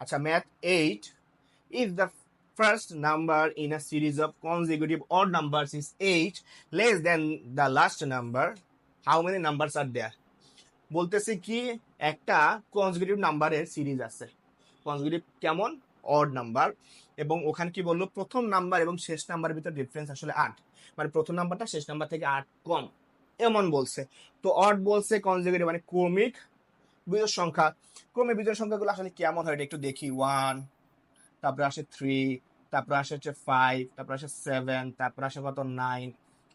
আচ্ছা math eight if the first number in a series of consecutive odd numbers is 8 less than the last number. How many numbers are there? বলতেছে কি, একটা consecutive নাম্বারের series আছে। Consecutive কেমন? Odd number এবং ওখানে কি বলল? প্রথম নাম্বার এবং শেষ নাম্বারের ভিতর ডিফারেন্স আসলে আট। মানে প্রথম নাম্বারটা শেষ নাম্বার থেকে আট কম। এমন বলছে। তো অড বলছে কনজিকিউটিভ মানে ক্রমিক বিজোড় সংখ্যা, ক্রমে বিজোড় সংখ্যাগুলো আসলে কেমন হয় একটু দেখি। ওয়ান তারপরে আসে থ্রি তারপরে আসে হচ্ছে ফাইভ তারপরে আসে সেভেন তারপরে আসে কত? নাইন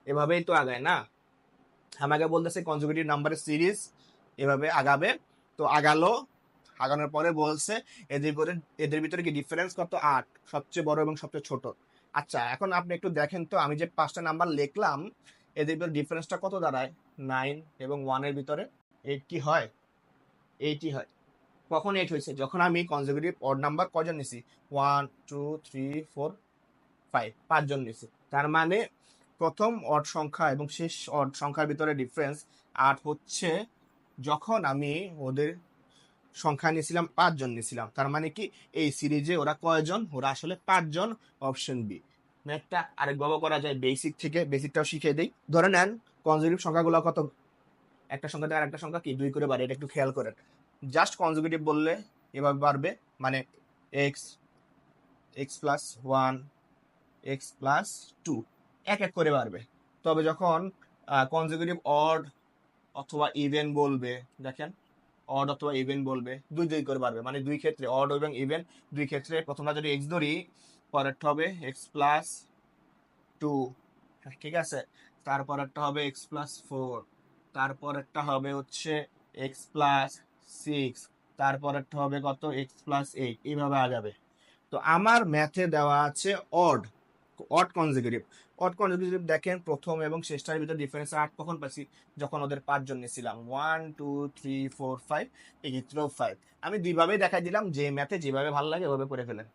এভাবেই তো আগায় না? আমাকে বলতেছে কনজিকিউটিভ নাম্বারের সিরিজ এভাবে আগাবে। তো আগালো, আগানোর পরে বলছে এদের ভিতরে এদের ভিতরে কি ডিফারেন্স কত? আট, সবচেয়ে বড় এবং সবচেয়ে ছোট। আচ্ছা এখন আপনি একটু দেখেন তো, আমি যে পাঁচটা নাম্বার লিখলাম, এদের ভিতরে ডিফারেন্সটা কত দাঁড়ায়? নাইন এবং ওয়ানের ভিতরে এইট কি হয়? এইটই হয়। কখন এইট হয়েছে? যখন আমি কনজিকিউটিভ অড নাম্বার কজন নিছি? One two three four five পাঁচজন নিছি। তার মানে প্রথম অড সংখ্যা এবং শেষ অড সংখ্যার ভিতরে ডিফারেন্স আট হচ্ছে যখন আমি ওদের সংখ্যা নিয়েছিলাম, পাঁচজন নিয়েছিলাম, তার মানে কি এই সিরিজে ওরা কয়জন? ওরা আসলে পাঁচজন অপশন বি ম্যাথটা আরেকভাবে করা যায় বেসিক থেকে বেসিকটাও শিখিয়ে দিই। ধরে নেন কনজিকিউটিভ সংখ্যাগুলো কত? একটা সংখ্যা থেকে আরেকটা সংখ্যা কি? দুই করে বাড়ে, এটা একটু খেয়াল করেন। জাস্ট কনজিকিউটিভ বললে এভাবে বাড়বে মানে X X plus one X plus two এক এক করে বাড়বে। তবে যখন কনজিকিউটিভ অড অথবা ইভেন বলবে, দেখেন অড অথবা ইভেন বলবে, দুই দুই করে বাড়বে। মানে দুই ক্ষেত্রে অড এবং ইভেন দুই ক্ষেত্রে প্রথমটা যদি এক্স ধরি, পরেরটা হবে এক্স প্লাস টু ঠিক আছে? তারপরেরটা হবে এক্স প্লাস ফোর তারপরেরটা হবে হচ্ছে এক্স প্লাস সিক্স তারপর একটা হবে কত? এক্স প্লাস এইট এইভাবে আগাবে তো আমার ম্যাথে দেওয়া আছে odd odd consecutive odd consecutive দেখেন প্রথম এবং শেষটার ভিতরে ডিফারেন্স আট কখন পাচ্ছি? যখন ওদের পাঁচজন নিয়েছিলাম। One two three four five এই ক্ষেত্রেও ফাইভ আমি দুইভাবেই দেখাই দিলাম, যে ম্যাথে যেভাবে ভালো লাগে ওভাবে করে ফেলেন।